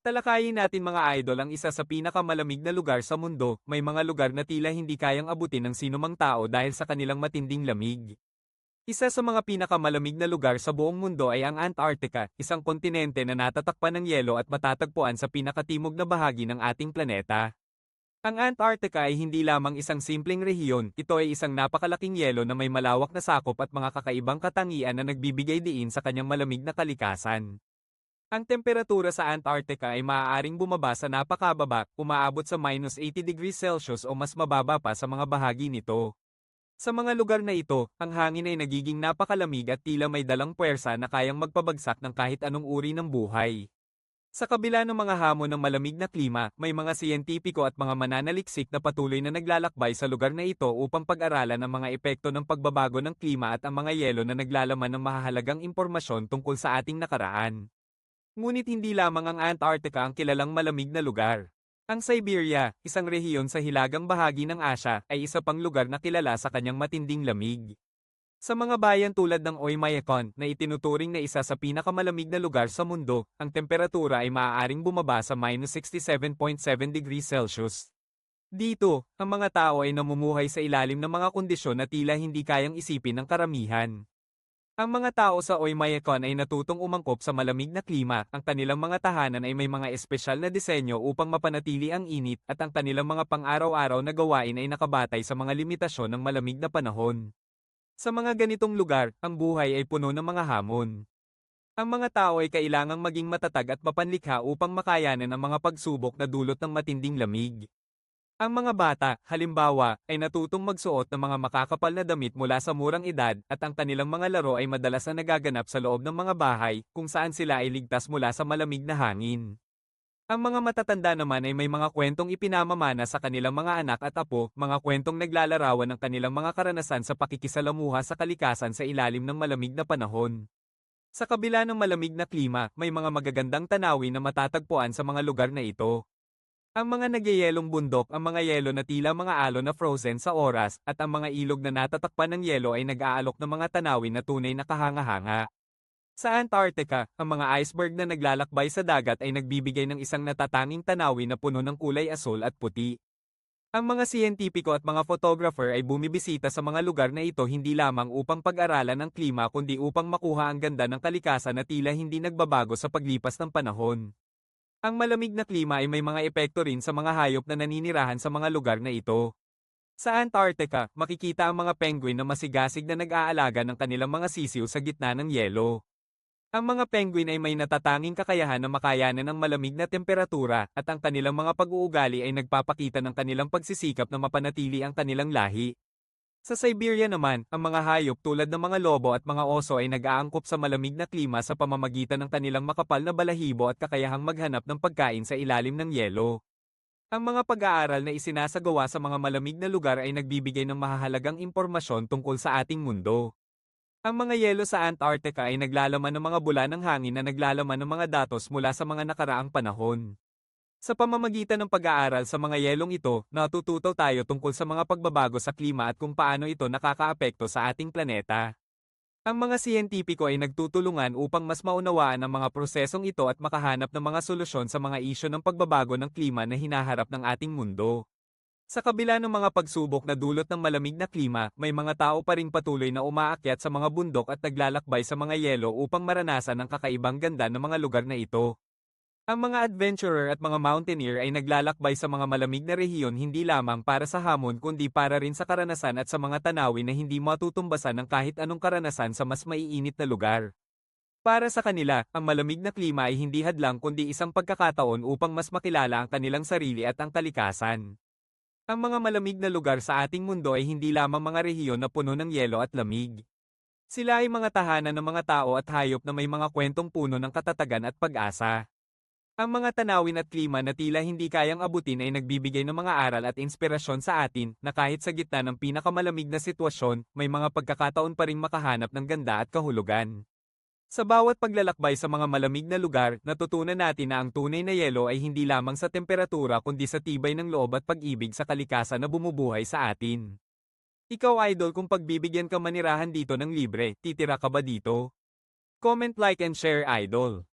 Talakayin natin mga idol ang isa sa pinakamalamig na lugar sa mundo, may mga lugar na tila hindi kayang abutin ng sinumang tao dahil sa kanilang matinding lamig. Isa sa mga pinakamalamig na lugar sa buong mundo ay ang Antarctica, isang kontinente na natatakpan ng yelo at matatagpuan sa pinakatimog na bahagi ng ating planeta. Ang Antarctica ay hindi lamang isang simpleng rehiyon, ito ay isang napakalaking yelo na may malawak na sakop at mga kakaibang katangian na nagbibigay diin sa kanyang malamig na kalikasan. Ang temperatura sa Antarctica ay maaaring bumaba sa napakababa, umaabot sa minus 80 degrees Celsius o mas mababa pa sa mga bahagi nito. Sa mga lugar na ito, ang hangin ay nagiging napakalamig at tila may dalang puwersa na kayang magpabagsak ng kahit anong uri ng buhay. Sa kabila ng mga hamon ng malamig na klima, may mga siyentipiko at mga mananaliksik na patuloy na naglalakbay sa lugar na ito upang pag-aralan ang mga epekto ng pagbabago ng klima at ang mga yelo na naglalaman ng mahahalagang impormasyon tungkol sa ating nakaraan. Ngunit hindi lamang ang Antarctica ang kilalang malamig na lugar. Ang Siberia, isang rehiyon sa hilagang bahagi ng Asya, ay isa pang lugar na kilala sa kanyang matinding lamig. Sa mga bayan tulad ng Oymyakon na itinuturing na isa sa pinakamalamig na lugar sa mundo, ang temperatura ay maaaring bumaba sa minus 67.7 degrees Celsius. Dito, ang mga tao ay namumuhay sa ilalim ng mga kondisyon na tila hindi kayang isipin ng karamihan. Ang mga tao sa Oymyakon ay natutong umangkop sa malamig na klima, ang kanilang mga tahanan ay may mga espesyal na disenyo upang mapanatili ang init at ang kanilang mga pang-araw-araw na gawain ay nakabatay sa mga limitasyon ng malamig na panahon. Sa mga ganitong lugar, ang buhay ay puno ng mga hamon. Ang mga tao ay kailangang maging matatag at mapanlikha upang makayanan ang mga pagsubok na dulot ng matinding lamig. Ang mga bata, halimbawa, ay natutong magsuot ng mga makakapal na damit mula sa murang edad at ang kanilang mga laro ay madalas na nagaganap sa loob ng mga bahay kung saan sila ay ligtas mula sa malamig na hangin. Ang mga matatanda naman ay may mga kwentong ipinamamana sa kanilang mga anak at apo, mga kwentong naglalarawan ng kanilang mga karanasan sa pakikisalamuha sa kalikasan sa ilalim ng malamig na panahon. Sa kabila ng malamig na klima, may mga magagandang tanawin na matatagpuan sa mga lugar na ito. Ang mga nagyayelong bundok ang mga yelo na tila mga alon na frozen sa oras at ang mga ilog na natatakpan ng yelo ay nag-aalok ng mga tanawin na tunay na kahanga-hanga. Sa Antarctica, ang mga iceberg na naglalakbay sa dagat ay nagbibigay ng isang natatanging tanawin na puno ng kulay asul at puti. Ang mga siyentipiko at mga photographer ay bumibisita sa mga lugar na ito hindi lamang upang pag-aralan ang klima kundi upang makuha ang ganda ng kalikasan na tila hindi nagbabago sa paglipas ng panahon. Ang malamig na klima ay may mga epekto rin sa mga hayop na naninirahan sa mga lugar na ito. Sa Antarctica, makikita ang mga penguin na masigasig na nag-aalaga ng kanilang mga sisiw sa gitna ng yelo. Ang mga penguin ay may natatanging kakayahan na makayanan ng malamig na temperatura at ang kanilang mga pag-uugali ay nagpapakita ng kanilang pagsisikap na mapanatili ang kanilang lahi. Sa Siberia naman, ang mga hayop tulad ng mga lobo at mga oso ay nag-aangkop sa malamig na klima sa pamamagitan ng kanilang makapal na balahibo at kakayahang maghanap ng pagkain sa ilalim ng yelo. Ang mga pag-aaral na isinasagawa sa mga malamig na lugar ay nagbibigay ng mahahalagang impormasyon tungkol sa ating mundo. Ang mga yelo sa Antarctica ay naglalaman ng mga bula ng hangin na naglalaman ng mga datos mula sa mga nakaraang panahon. Sa pamamagitan ng pag-aaral sa mga yelong ito, natututo tayo tungkol sa mga pagbabago sa klima at kung paano ito nakakaapekto sa ating planeta. Ang mga siyentipiko ay nagtutulungan upang mas maunawaan ang mga prosesong ito at makahanap ng mga solusyon sa mga isyo ng pagbabago ng klima na hinaharap ng ating mundo. Sa kabila ng mga pagsubok na dulot ng malamig na klima, may mga tao pa rin patuloy na umaakyat sa mga bundok at naglalakbay sa mga yelo upang maranasan ang kakaibang ganda ng mga lugar na ito. Ang mga adventurer at mga mountaineer ay naglalakbay sa mga malamig na rehiyon hindi lamang para sa hamon kundi para rin sa karanasan at sa mga tanawin na hindi matutumbasan ng kahit anong karanasan sa mas maiinit na lugar. Para sa kanila, ang malamig na klima ay hindi hadlang kundi isang pagkakataon upang mas makilala ang kanilang sarili at ang kalikasan. Ang mga malamig na lugar sa ating mundo ay hindi lamang mga rehiyon na puno ng yelo at lamig. Sila ay mga tahanan ng mga tao at hayop na may mga kwentong puno ng katatagan at pag-asa. Ang mga tanawin at klima na tila hindi kayang abutin ay nagbibigay ng mga aral at inspirasyon sa atin na kahit sa gitna ng pinakamalamig na sitwasyon, may mga pagkakataon pa rin makahanap ng ganda at kahulugan. Sa bawat paglalakbay sa mga malamig na lugar, natutunan natin na ang tunay na yelo ay hindi lamang sa temperatura kundi sa tibay ng loob at pag-ibig sa kalikasan na bumubuhay sa atin. Ikaw idol kung pagbibigyan ka manirahan dito ng libre, titira ka ba dito? Comment like and share idol.